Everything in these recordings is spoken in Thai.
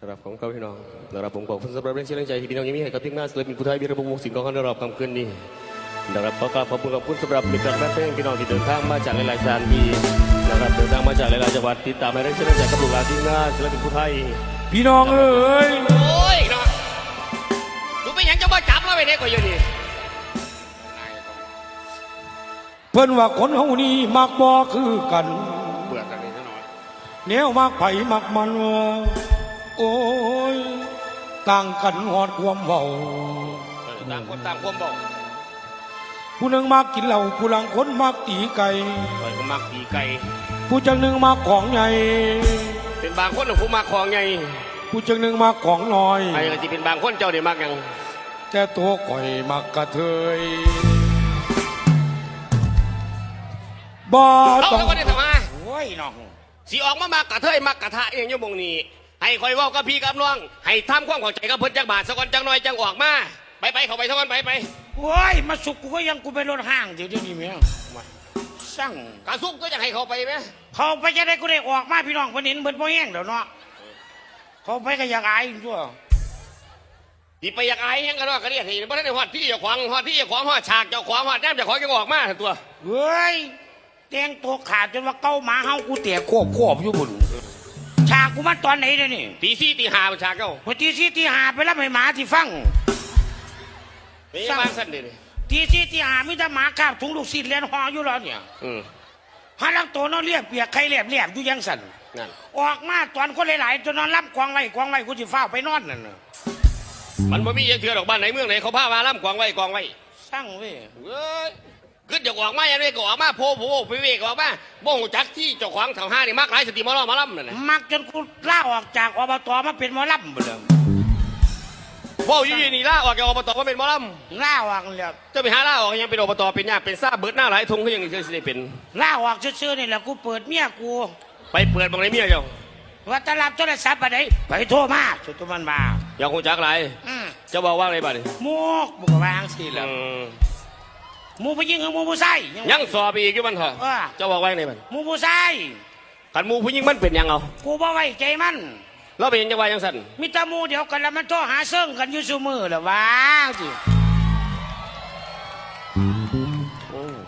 นะครับผมครับพี่น้องนะครับผมขอบคุณสำหรับแรงเชียร์แรงใจที่พี่น้องยังมีให้กับทีมงานศิลปินผู้ไทยวีรพงศ์วงศ์สิงห์กองขันรอบคำคืนนี้นะครับขอกราบขอบคุณขอบคุณสำหรับมิตรแฟนเพลงพี่น้องที่เดินทางมาจากหลายๆสถานที่นะครับเดินทางมาจากหลายๆจังหวัดติดตามให้แรงเชียร์แรงใจกับลูกหลานทีมงานศิลปินผู้ไทยพี่น้องเอ้ยโอ้ยเนาะดูไปหยังจะมาจับเราไปเด็กกว่าอยู่นี่เพิ่นว่าคนเฮานี่มักบ่คือกันเบื่อกันนี่ซะหน่อยแนวมักไผมักมันว่า โอ้ยต่างกันหอดความเว้าต่างคนต่างความบอกผู้หนึงมักกินเหล้าผู้หลังคนมักตีไก่คอยก็มักตีไก่ผู้จังหนึ่งมักของใหญ่เป็นบางคนของผู้มักของไงผู้จังหนึ่งมักของน้อยไอ้ก็สิเป็นบางคนเจ้าเดี๋ยวมักหยังแต่ตัวข่อยมักกระเทยบ่เอาต้องแล้วก็ได้ทำไมโอ้ยน้องสิออกมามักกระเทยมักกระทะเองอยู่หมองนี้ ให้คอยเว้ากับพี่กับน้อง ให้ทำความเข้าใจกับเพิ่นจักบาทสักวันจังน้อยจังออกมา ไปไปเข้าไปสักวันไปไปโอ้ยมาสุกกูก็ยังกูไปรถห้างเดี๋ยวเดี๋ยวนี้แม่สั่งกระซุกก็จะให้เขาไปไหมเขาไปจะได้กูได้ออกมาพี่น้องเพิ่นเห็นเพิ่นบ่แห้งเดี๋ยวเนาะเขาไปก็อยากอายอยู่ตัวสิไปอยากอายหยังกันว่าก็เรียกให้บ่ได้ฮอดที่เจ้าของฮอดที่เจ้าของฮอดฉากเจ้าของฮอดแนมเจ้าของยังออกมาตัวเฮ้ยแต่งตัวขาดจนว่าเก้าหมาเฮากูเตะควบควบอยู่บุญฉา กกูมาตอนไหนเดี๋ยวนี้ตีสี่ตีห้าเป็นฉากเจ้าพอตีสี่ตีห้าไปรับให้หมาที่ฟังนี่บางสั้นเดี๋ยวนี้ตีสี่ตีห้ามีแต่หมาคาบถุงลูกศิษย์เรียนหออยู่แล้วเนี่ยอืมหาลังตัวนอนเรียบเปียกไข่เรียบเรียบอยู่ยังสั่นนั่นออกมาตอนคนหลายๆจนนอนรับกวางไว้กวางไว้กูสิฟ้าวไปนอนนั่นน่ะมันบ่มีเยอะเถื่อดอกบ้านไหนเมืองไหนเขาพามาล่ำกองไว้กองไว้สร้างเว้ย เว้ยกึดอยากออกมาอย่างนี้ก็ออกมาโพโพไปเวกออกมาบ่งจักที่เจ้าของทางห้านี่มากหลายสติมาล้อมาล่ำนั่นนะมักจนกูล่าออกจากอบตมาเป็นหมอลำไปเลยบ่อยู่ๆนี่ล่าออกจากอบตมาเป็นหมอลล่าออกเลยำเจะไปหาล่าออกยังเป็นอบตเป็นยาเป็นซาเบิดหน้าหลายทงเขายังจะได้เป็น ล่าออกซื่อๆนี่แหละกูเปิดเมียกูไปเปิดบังไรเมียเจ้าว่าตลับโทรศัพท์ไปไหนไปโทรมาสุดตัวมันมาอย่าคงจักหลายอืมเจะบอกว่าอะไรบ้านี่ มุกบุกวางสิอืแล้วม หมูไปยิงกับหมูผู้ใส่ยังสอบอีกอยู่มันเถอะว่าเจะบอกว่าไงบ้านหมูผู้ใส่ขันหมูผู้หญิงมันเป็นหยังเอากูบ่ไว้ใจมันเราเป็นหยังจังว่ายังสั่นมีแตามูเดียวกันแล้วมันโทรหาเซิ่งกันอยู่ซุมือเหรอวะจิ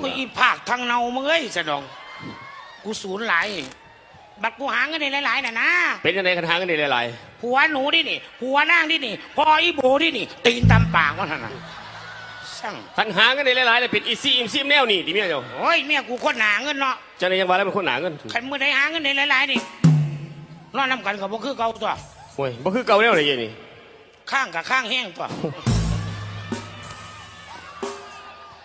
กูอีภาคทางเนามึงเอ้ยสะดอง กูสูญหลายบัตรกูหาเงินได้หลายๆน่ะนะ เป็นยังไงคันหากันได้หลายหัวหนูดินี่หัวนางดินี่พ่ออีโบดินี่ตีนตำปากมันน่ะ สั่งๆคันหากันได้หลายๆเลยเป็นอีซี่อิมซิมแนวนี่ดิเมียเจ้าโอ้ยเมียกูคนหนาเงินเนาะเจ้าในยังว่าแล้วเป็นคนหนาเงินขันมือได้หาเงินได้หลายๆนี่นอนนำกันกับบ่คือเก่าตัวโอ้ยบ่คือเก่าแนวไหนเยันี่ข้างกับข้างแห้งตัว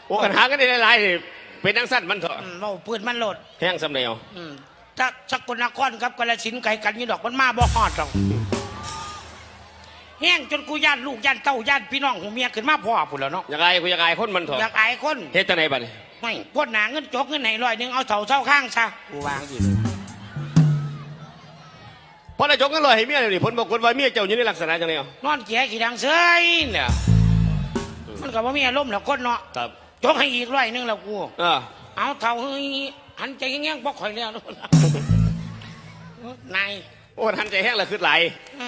โอ้คันหากันได้หลายๆนี่เป็นนังสั้นมันเถอะอืมเมาปืนมันโหลดแห้งสำเนียวอืมถ้าสกลนครครับกาฬสินธุ์ไก่กันนี่ดอกมันมาบ่ฮอดดอก แห้งจนกูย่านลูกย่านเต้าย่านพี่น้องหูเมียขึ้นมาพ่อพุ่นแล้วเนาะอยากอายกูอยากอายคนมันเถอะอยากอายคนเฮ็ดจังไดบัดนี้ไม่พวดหนาเงินจกเงินไหนร้อยหนึงเอาเสาเสาข้างซะกูวางดิพอได้จกเงินลอยให้เมียเดี๋ยวนี้ผลบอกฏว่าเมียเจ้าอยู่ในลักษณะจังไดเอานอนเกียขี้ดังเซยเนี่ยมันก็บ่มีอารมณ์แล้วคนเนาะครับจกให้อีกร้อยหนึงแล้วกูอ่าเอาเท่าเฮ้ยหันใจแง่งๆบ่ข่อยแล้วนายโอ้ทันใจแห้งละคือหลายอื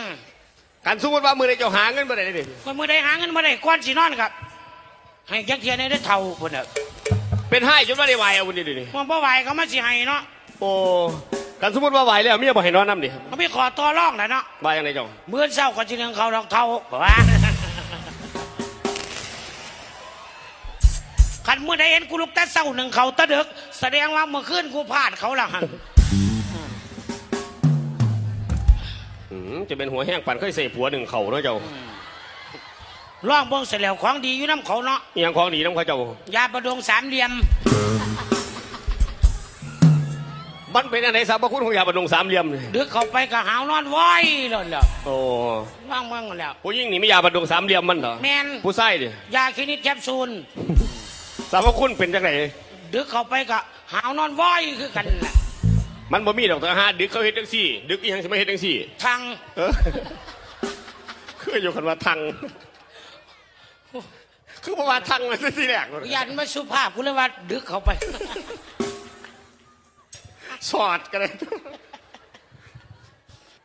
มกันสมมติว่ามือได้เจ้าหาเงินบ่ได้เด้คนมือได้หาเงินมาได้ก้อนสีนอนครับ ให้จักเทียนได้เท่าคนเนอะเป็นให้จนว่าได้วายเอาบุญดิดิ มันบ่ไหวเขามาสิให้เนาะโอ้กันสมมติว่าไหวแล้วเมียบ่ให้นอนน้ำดิเขาไม่ขอตัวร่องแหละเนาะว่ายังไงเจ้าเมื่อเช้าก็จะเลี้ยงเขาดอกเท่าว่าขันเมื่อได้เห็นกูลุกแต่เศร้าหนึ่งเขาตะเดึก แสดงว่าเมื่อคืนกูพลาดเขาละหัน จะเป็นหัวแห้งปั่นเคยใส่ผัวหนึ่งเข่าเนาะเจ้าร่องเบิ่งเสร็จแล้วของดีอยู่น้ำเขาเนาะอหยังของดีน้ำเขาเจ้า ยาประดงสามเหลี่ยม มันเป็นอะไรสรรพคุณของยาบำรุงสามเหลี่ยมนี่ดึกเข้าไปก็หาวนอนว้อยเลยแหล้วโอ้ว่างเบิ่งแล้ว ผู้หญิงนี่ไม่ยาบำรุงสามเหลี่ยมมันเหรอแมนผู้ชายดิยาคลินิกแคปซูลสรรพคุณเป็นจังไหนดึกเข้าไปก็หาวนอนว้อยคือกันน่ะ มันบ่มีดอกแต่หาดึกเขาเฮ็ดจังซี่ ดึกอีหยังสิมาเฮ็ดจังซี่ ทางเออคืออยู่กันว่าทัง คือบ่ว่าทังมาซะทีแรกยันมาสุภาพกูเลยว่าดึกเข้าไป สอดกันเลย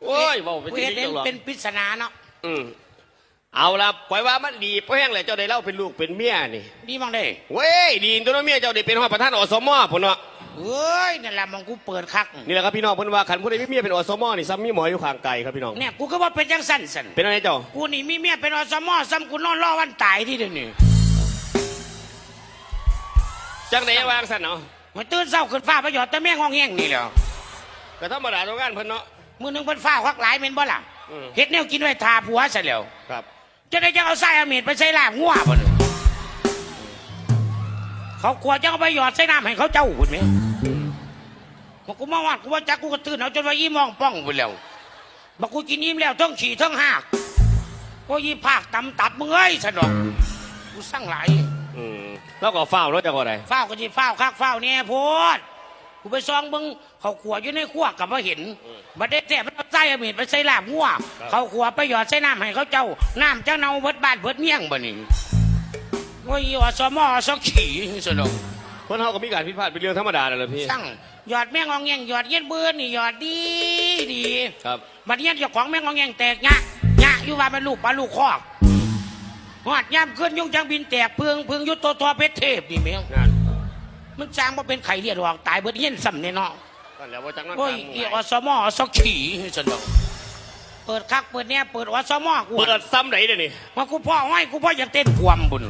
โอ้ยบอกไปกูที่เห็นนี่จังหรอเป็นปริศนาเนาะอืมเอาละปล่อยว่ามันดีเพราะแห้งเลยเจ้าได้เล่าเป็นลูกเป็นเมียนี่ ดีมั้งเด้ เว้ยดีตัวน้องเมียเจ้าได้เป็นหัวประธานอสมพุ่นเนาะ เอ้ยนั่นแหละมองกูเปิดคักนี่แหละครับพี่น้องเพิ่นว่าขันผู้ใดมีเมียเป็นอสมนี่ซ้ำมีหมออยู่ข้างไกลครับพี่น้องเนี่ยกูก็ว่าเป็นจังสั้นสันเป็นอะไรเจ้ากูนี่มีเมียเป็นอสมอซ้ำกูนอนรอวันตายที่เดี๋ยวนี้จังไดวางสั่นเนาะมันตื่นเศร้าขึ้นฟ้าประโยชน์แต่แม่งห้องแห้งนี่แหล้วก็ธรรมดาตรงงานเพิ่นเนาะมือหนึงเป็นฟ้าคักหลายเม็นบ่ล่ะอืมเฮ็ดแนวกินไว้ทาผัวซะแล้วครับจะได้จะเอาไส้อาเมดไปใส่ลาบงัวบ่ เนี่ยเขาขวดจะเอาไปหยอดใส่น้ำให้เขาเจ้าคุณไหมบอกกูมาวัดกูว่าจักกูก็ตื่นเอาจนว่ายี่มองป้องไปแล้วบอกกูกินยิ้มแล้วทั้งฉี่ทั้งหักกูยี่ภาคตำตับมึงเอ้ยสะดอกกูสั่งหลายอืมแล้วก็เฝ้ารถจังว่าไดเฝ้าวก็จีเฝ้าวคักเฝ้าวเนี่ยโพดกูไปซองเบิงเขาขวอยู่ในขั้วกับมาเห็นบัดได้แต่มันเอาไส้อาเมดไปใส่ลาบงัวเขาขวไปหยอดใส่น้ำให้เขาเจ้าน้ำเจ้าเนาเบิดบ้านเบิดเมี่ยงบ่นี่ ว่าอีอสมอสักขี่สนุกคนเฮาก็มีการผิดพลาดเป็นเรื่องธรรมดานั่นแหละพี่ สั่งหยอดแม่งองแงงหยอดเย็นเบื่อนี่หยอดดีดีครับบัดเย็นเจ้าของแม่งองแงงแตกงะงะอยู่ว่าเป็นลูกปลาลูกคอกหอดย่ำขึ้นยุ่งจังบินแตกเพืองเพืองยุตโตทอเพชรเทพนี่แม่งนั่นมันจางมาเป็นไข่เลียดออกตายเบิดเย็นซ้ำเนี่ยเนาะนั่นแหละว่าจังนั้นโอ้ยตามอีหอลายสมอสักขี่สนุกเปิดคักเปิดเนี่ยเปิดอสมอกูเปิดซ้ำไหนเดี๋ยวนี้ว่ากูพ่อห้อยกูพ่ออยากเต้นความบุญ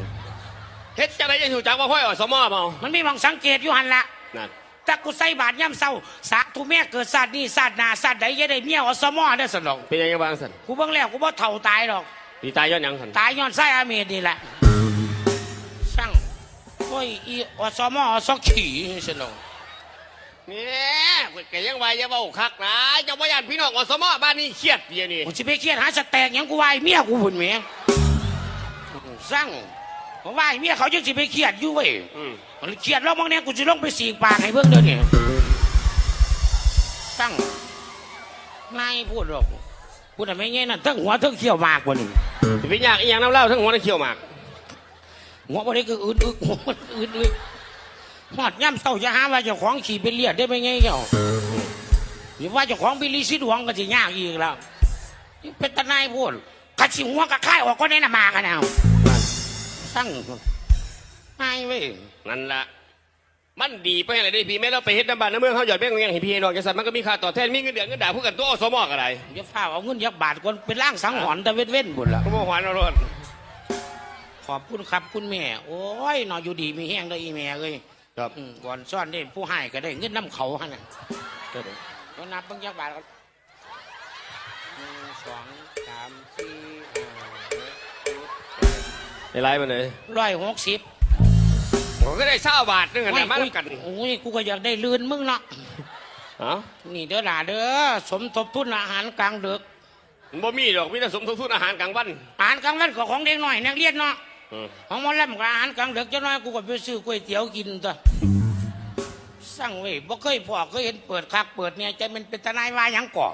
เฮ็ดจังไดยังอยู่จักว่าห้อยอสมอเมามันมีมองสังเกตอยู่หันละนั่นแต่กูใส่บาทย่ำเศร้าสาธุแม่เกิดศาสตร์นี้ศาสตร์หนาศาสตร์ใดจะได้เมียอสมอได้สนองเป็นยังไงบ้างสั่นกูเบิ่งแล้วกูบ่เท่าตายหรอก ดีตายย้อนหยังสั่นตายย้อนไส้อาเมดนี่แหละช่างโอ้ยอีอสมอสักขี่สนองเนี่ยแกยังว่าอย่าเว้าคักนะเจ้าบ่ย่านพี่น้องอสมอบ้านนี้เครียดเดี๋ยวนี้กูสิไปเครียดหาสแตกหยังกูวายเมียกูพุ่นแหม่สั่ง ผมว่าไอ้เมียเขาจังสิไปเครียดอยู่เว้ยอืมมันเครียดแล้วบางเนี่ยกูสิลงไปสีกปากให้เบิ่งเด้อนี่สั่งนายพูดหรอกพูดแต่ไม่เงี้ยนั่นทั้งหัวทั้งเขี้ยวหมากกว่านี่สิไปยากอีหยังน้ำเหล้าทั้งหัวทั้งเขียวหมากหัวบ่ได้ก็อึดอึกหัวมันอึดอึกหอดย่ำเศร้าจะหาว่าเจ้าของขี่เป็นเลียดได้ไหมไงเจ้าหรือว่าเจ้าของบิลลี่ซิดวงก็สิยากอีกแล้วนี่เป็นตาหนายพูดกัดสิหัวกะค่ายออกก็ได้นะมากันเอา สั่งนายเว้ยนั่นละมันดีไปอะไรได้พี่แม่เราไปเฮ็ดน้ำบ้านน้ำเมืองเขาหยอดแบ่งเงี้ยให้พี่น้องจังซั่นมันก็มีค่าตอบแทนมีเงินเดือนเงินด่าผู้กันตัวอสมอก็ได้เดี๋ยวฝ้าเอาเงินยักบาทก่อนเป็นร่างสังหรณ์แต่เว้นเว้นๆบุญละก็บ่หวานเอารถขอบคุณครับคุณแม่ โอ้ยนอนอยู่ดีมีแห้งได้ออีแม่เลยครับอืมก่อนซ่อนได้ผู้ให้ก็ได้เงินน้ำเขาฮะน่ะก็นับเบิ่งยักบาทก่อนหนึ่งสองสามสี่ ในไลน์มันเลยร้อยหกสิบผมก็ได้เศร้าบาทนึงอะนะมาแล้วกันโอ้ยกูก็อยากได้ลื่นมึงเนาะเอ้านี่เด้อหล่ะเด้อสมทบทุนอาหารกลางดึกมันบ่มีดอกมีแต่สมทบทุนอาหารกลางวันอาหารกลางวันก็ของเด็กน้อยนักเรียนเนาะอืมของหมอลำกับอาหารกลางดึกเจ้าน้อยกูก็ไปซื้อก๋วยเตี๋ยวกินตัวสั่งเว้ยบ่เคยพอเคยเห็นเปิดคักเปิดเนี่ยใจมันเป็นตะนายว่าหยังก่อ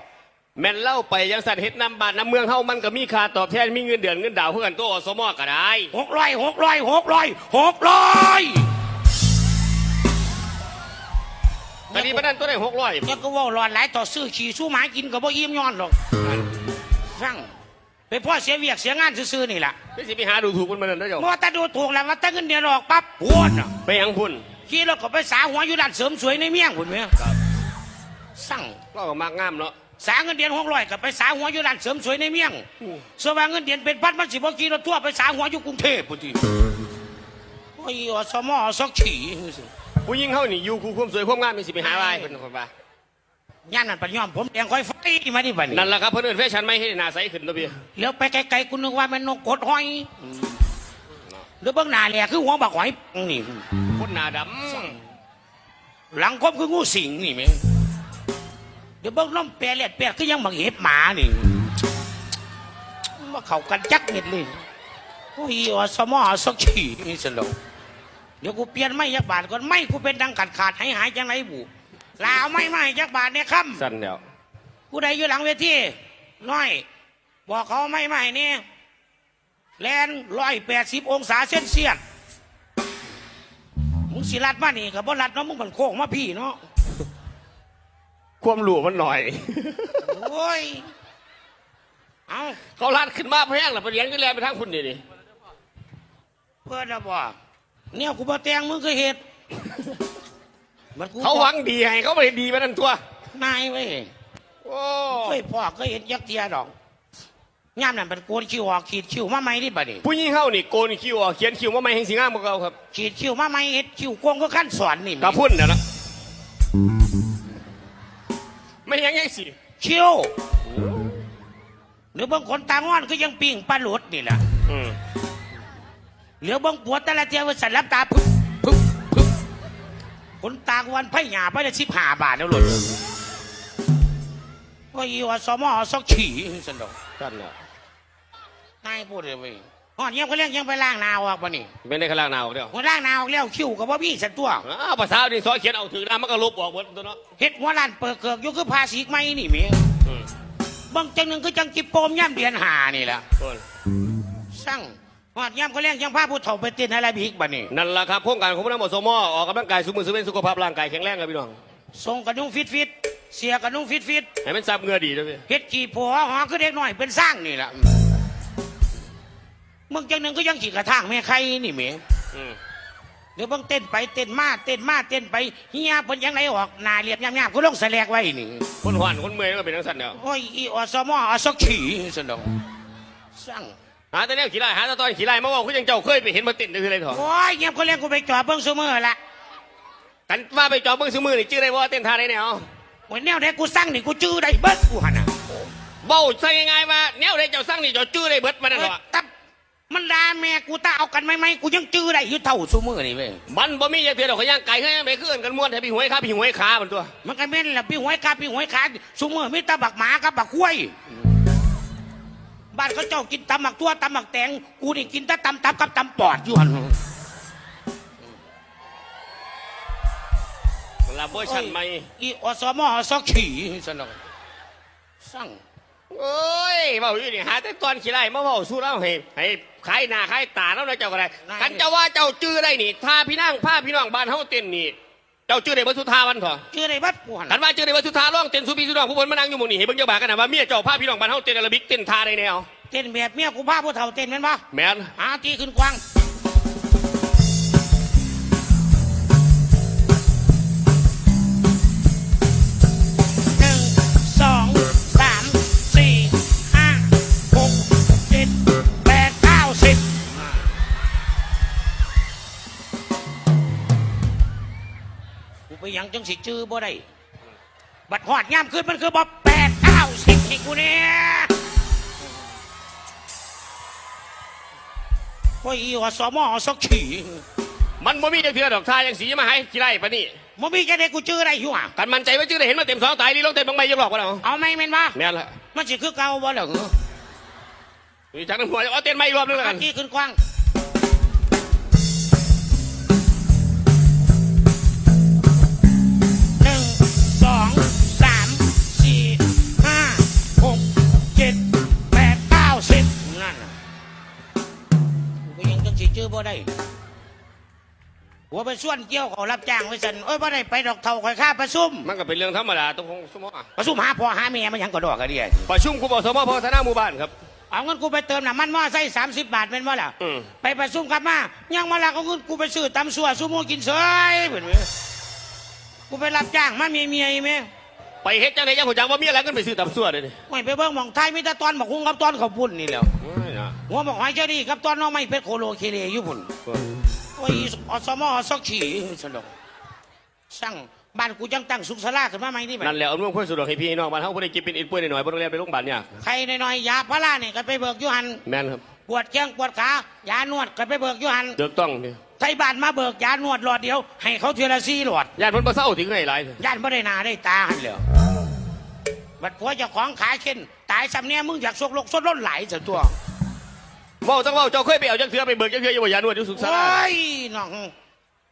แม่นเล่าไปยังสัตว์เฮ็ดน้ำบ้านน้ำเมืองเฮามันก็มีค่าตอบแทนมีเงินเดือนเงินดาวเพื่อกันตัวอสมอก็ได้หกร้อยหกร้อยหกร้อยหกร้อยตอนนี้ปานนั้นตัวได้หกร้อยเนี่ยก็เว่าหลอนหลายต่อซื้อขี่สู้หมากินก็บ่อิ่มย้อนหรอกสั่งไปพ่อเสียเวียกเสียงานซื่อๆนี่แหละไม่สิไปหาดูถูกมันมันนั่นนะเจ้ามัวแต่ดูถูกแล้วว่าแต่เงินเดือนออกปั๊บปวดน่ะไปยังพุ่นขี่รถก็ไปสาหัวอยู่ด้านเสริมสวยในเมียงพุ่นแม่สั่งเราก็มากงามเนาะ สาเงินเดือนหกร้อยก็ไปสาหัวอยู่ด้านเสริมสวยในเมียงสว่างเงินเดือนเป็นพัดมันสิบ่ขี่รถทั่วร์ไปสาหัวอยู่กรุงเทพพุ่นทีโอ้ยอสมอสักขี่ผู้หญิงเฮานี่อยู่คู่ความสวยความงามมีสิไปหาไว้เพิ่นคนว่าย่านนั่นปัญญอมผมแดงค่อยไฟมาดิบัดนี้นั่นแหละครับเพิ่นเอิ้นแฟชั่นใหม่ให้หน้าใสขึ้นตัวพี่เลี้ยวไปไกลๆกูนึกว่ามันนกกดหอยหรือเบื้องหน้าแหละคือหัวบักหอยนี่คนหน้าดหลังคมคืองูสิงนี่แม่ เดี๋ยวเบื้องน้ำแปรเลียดแปรคือยังบังเห็บหมานี่มาเข้ากันจักเม็ดเลยโอ้ยอสมอสักขีนี่สโลกเดี๋ยวกูเปลี่ยนไม่ยักบาทก่อนไม่กูเป็นดังขาดขาดหายหายจังไรบุลาวไม่ไม่ยักบาทเนี่ยค่ำำสั่นแล้วผู้ใดอยู่หลังเวทีน้อย บอกเขาไม่ไม่เนี่ยแลนร้อยแปดสิบองศาเซนเซียสมึงสิรัดมานี่กับบ่รัดเนาะมึงมันโค้งมาพี่เนาะโคความหลวมันหน่อย โอ้ย เอาเขาลาดขึ้นมาแพงหรอไปเลี้ยงก็แลนไปทางคุณนี่ดิเพื่อนจะบอกเนี่ยกูบ่แต่งมึงก็เห็ดมันกูเขาหวังดีให้เขาไปดีไปนั่นตัวนายเว้ยโอ้เฮ้ยพ่อก็เห็นยักษ์เทียดอกย่ามนั่นเป็นโกนคิวออกขีดคิวมาไหมนี่บัดนี้ผู้หญิงเข้านี่โกนคิ้วออกเขียนคิ้วว่าไม่เห็นสีงามกว่าเขาครับขีดคิวมาไหมเห็ดคิวโกงก็ขั้นสอนนี่กระพุ่นเนี่ยนะ ไม่ยังยังสิคิวหรือบางคนตางอนก็ยังปิ่งปลาหลุดนี่แหละอืมเหลือบางปวดแต่ละเทียว่าสันรับตาพึ่งพึ่งพึ่งคนตางวันไผ่หยาไปได้สิบห้าบาทแล้วหลุดว่าอีว่าสมอซอกฉี่สนดอกกันน่ะนายพูดเลยเว้ย ฮอดเยี่ยมก็เรียกยังไปล้างนาวออกปะนี่เป็นในขางลางหนาวเดียวหัวล้างนาวออกแล้วคิวกับว่าพี่สันตัวอ้าวภาษาดินสอเขียนเอาถือน้ำมันก็ลบออกหมดตัวเนาะเฮ็ดหัวล้านเปิดเกือกอยกคือภาษีไม่นี่เมียอืมบางจังหนึ่งคือจังจิโปมย่ำเดือนหานี่แหละโอ้ยสั่งฮอดเยี่ยมก็เรียกยังพาผู้เฒ่าไปเต้นอะไรบีกบะนี่นั่นแหละครับโครงการของพนักงานสมอออกกำลังกายสุขมือสุขเป็นสุขภาพร่างกายแข็งแรงครับพี่น้องส่งกระนุ่งฟิตฟิตเสียกระนุ่งฟิตฟิตให้มันซับเหงือดีด้วยพี่เฮ็ดกี่ผัวหอคือเด็กน้อยเป็นสร้างนี่แหละ มึงจังหนึ่งก็ยังขี่กระทางแม่ใครนี่เมียอืมเดี๋ยวเบิ่งเต้นไปเต้นมาเต้นมาเต้นไปเฮียเพิ่นยังไงออกหน้าเรียบยามๆก็ลงแสลกไว้นี่คนหวานคนเมื่อยก็เป็นทั้งสันเดียวโอ้ยอีอสมอสักขี่สนองสั่งหาแต่แนวขี่ไล่หาแต่ตอนขี่ไล่มาบอกคุณยังเจ้าเคยไปเห็นมาติดนี่คืออะไรเถอะโอ้ยเงียบคนเลี้ยงกูไปจอดเบิ่งซุมือละกันว่าไปจอบเบิ้งซื้อมือนี่ชื่ออะไรว่าเต้นท่าไหนเนี่ยเอาโอ้ยแนวไหนกูสั่งนี่กูจื้อได้เบิดกูหันน่ะเบ้าใช่ยังไงมาแนวไหนเจ้าสร้างนี่เจ้าชื่ออะไรเบิดมานั่นเอ้เหยรอตับ มันด่าแม่กูตาเอากันไหมไหมกูยังจื้อได้อยู่เท่าซุมือนี่เว้ยมันบ่มีอย่างเดียวดอกเขาย่างไก่เขาย่างไปขึ้นกันม้วนให้พี่หวยขาพี่หวยขามันตัว มันก็แม่นละพี่หวยกาพี่หวยขาซุมือมีแตาบักหมากับบักคุ้ยบ้านเขาเจ้ากินตำหมักตัวตำหมักแตงกูนี่กินแต่ตำตับกับตำปอดอยู่หันลาเวอร์ชันใหม่อีอสมอซอกขี่สนองสั่งโอ้ยเบาอยู่นี่หาแต่ตอนขี่ไล่มาเบาสู้เราให้ให้ ขายหน้าขายตาแล้วนะเจ้าก็ได้กันเจ้าว่าเจ้าจื้อได้นี่ถ้าพี่นั่งผ้าพี่น้องบ้านเฮาเต้นนี่เจ้าจื้อได้บ่สุธาวันเถอะจื้อได้บัดกูหันกันว่าจื้อได้บ่สุธาร้องเต้นสุพี่สุน้องผู้คนมานั่งอยู่หมู่นี่ให้เบิ่งเจ้าบ่ากันนะว่าเมียเจ้าผ้าพี่น้องบ้านเฮาเต้นอาราบิกเต้นท่าได้แนวเต้นแบบเมียกูพาผู้เฒ่าเต้นแม่นบ่แม่นหาที่ขึ้นกวาง ไปหยังจังสิจื้อบ่ได้ บัดหอดย่ำขึ้นมันคือบ่แปดเก้าสิบนี่กูเนี่ยโอ้ยอีว่าสมอสักขี่มันบ่มีจังเทื่อดอกท่าจังสีมาให้ขี่ไล่ปะนี่มันมีจะได้กูจื้อได้อยู่อะกันมันใจว่าจื้อได้เห็นมาเต็มสองตายนี่ลงเต้นบางใบยังหลอกว่าเราเอาไหมแม่นบ่แม่นละมันสิคือเก่าบ่เหรอมีจักรน้ำหัวเอาเต้นไม่รวมนึงแล้วกัอานที่ขึ้นกว้าง หัวไปส่วนเกี่ยวเขารับจ้างไว้สันเอ้ยบ่ได้ไปดอกเท่าคอยค่าประชุมมันก็เป็นเรื่องธรรมดาต้องคงสมอประชุมหาพ่อหาเมียมันหยังก็ดอกกระเดียประชุมกูบอกสมอพัฒนาหมู่บ้านครับเอาเงินกูไปเติมน้ำมันมอไซค์สามสิบบาทเป็นว่าล่ะอืมไปประชุมกลับมายังมาละเอาเงินกูไปซื้อตำสัวซูโม่กินเสยเหมือนกูไปรับจ้างมาเมียเมียอีเมียไปเฮ็ดจังไดยังหัวจังว่ามีอะไรกันไปซื้อตับสั่วเด้อนี่ไม่ไปเบิ่งหมองไทยมีแต่ตอนบอกคุ้งกับตอนเขาวปุ่นนี่แหล้วโอ้ยนะหัวบอกหอยเจ้าดีกับตอนน้องไม่เพชรโคโลเคเลอยู่พุ่น โอ้ยอสมอซอกขี่สนดอกสั่งบ้านกูจังตั้งสุขสลาขึ้นมาไหมนี่แบนั่บนแหละเอาเรื่องค่อยสะดวกให้พี่น้องบ้านเฮาบ่ได้กินเป็นอินป่วยหน่อยๆบ่ต้องเรียนไปโรงพยาบาลเนี่ยากใครน้อยๆยาพาราเนี่ยก็ไปเบิกอยูหันแม่นครับปวดแข้งปวดขายานวดก็ไปเบิกอยูหันถูกต้องนี่ไทยบ้านมาเบิกยานวดหลอดเดียว ให้เขาเทอละซี่หลอดญาติเพิ่นบ่เศร้าถึงไหนหลายเถอะย่านไม่ได้หนาได้ตาหันเลยบัดผัวเจ้าของขาเช่นตายสำเนียมึงอยากสกลกสดล้นไหลายสัตัว เว้าจังเว้าเจ้าเคยไปเอาจังเทื่อไปเบิกจังเทื่ออยู่บ่ยานวดอยู่สุขศาโอ้ลายน้อง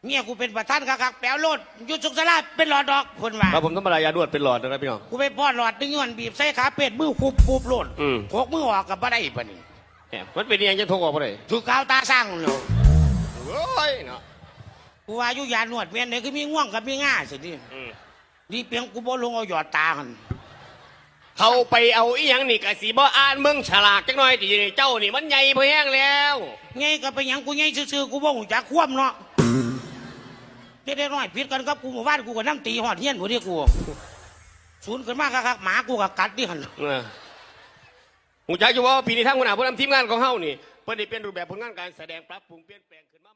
เมียกูเป็นประธานคักๆแปลวโลดอยุดสุขสลาเป็นหลอดดอกคนว่าครับผมธรรมดายานวดเป็นหลอดนะครับพี่น้อง กูไปป้อนหลอดดึงย้อนบีบใส่ขาเป็ดมือคุบคุบโลดอืม พกมือออกกับบ่ได้ปะนี่แหมมันเป็นอิหยังจะโทรออกบ่ได้ถูกกาวตาสร้างเลยโอ้ยเนาะกูว่าอยู่ยานวดเมียนไหนคือมีง่วงกับมีง่าสิดิอืมดีเปียงกูบ่ลงเอาหยอดตาหัน เขาไปเอาอีหยังนี่กะสีบ่อ่านมึงฉลากจักหน่อยติเจ้านี่มันใหญ่พอแห้งแล้วไงก็ไปหยังกูไงซื่อๆกูบ่หูจักคว่ำเนาะเด็กๆน้อยผิดกันครับกูหมู่บ้านกูก็น้ำตีหอดเฮียนบ่นี่กูศูนย์ขึ้นมาคักๆหมากูก็กัดดิหันเออหูจักอยู่ว่าปีนี้ทางหัวหน้าผู้นำทีมงานของเฮานี่เพิ่นได้เปลี่ยนรูปแบบผลงานการแสดงปรับปรุงเปลี่ยนแปลงขึ้นมาใหม่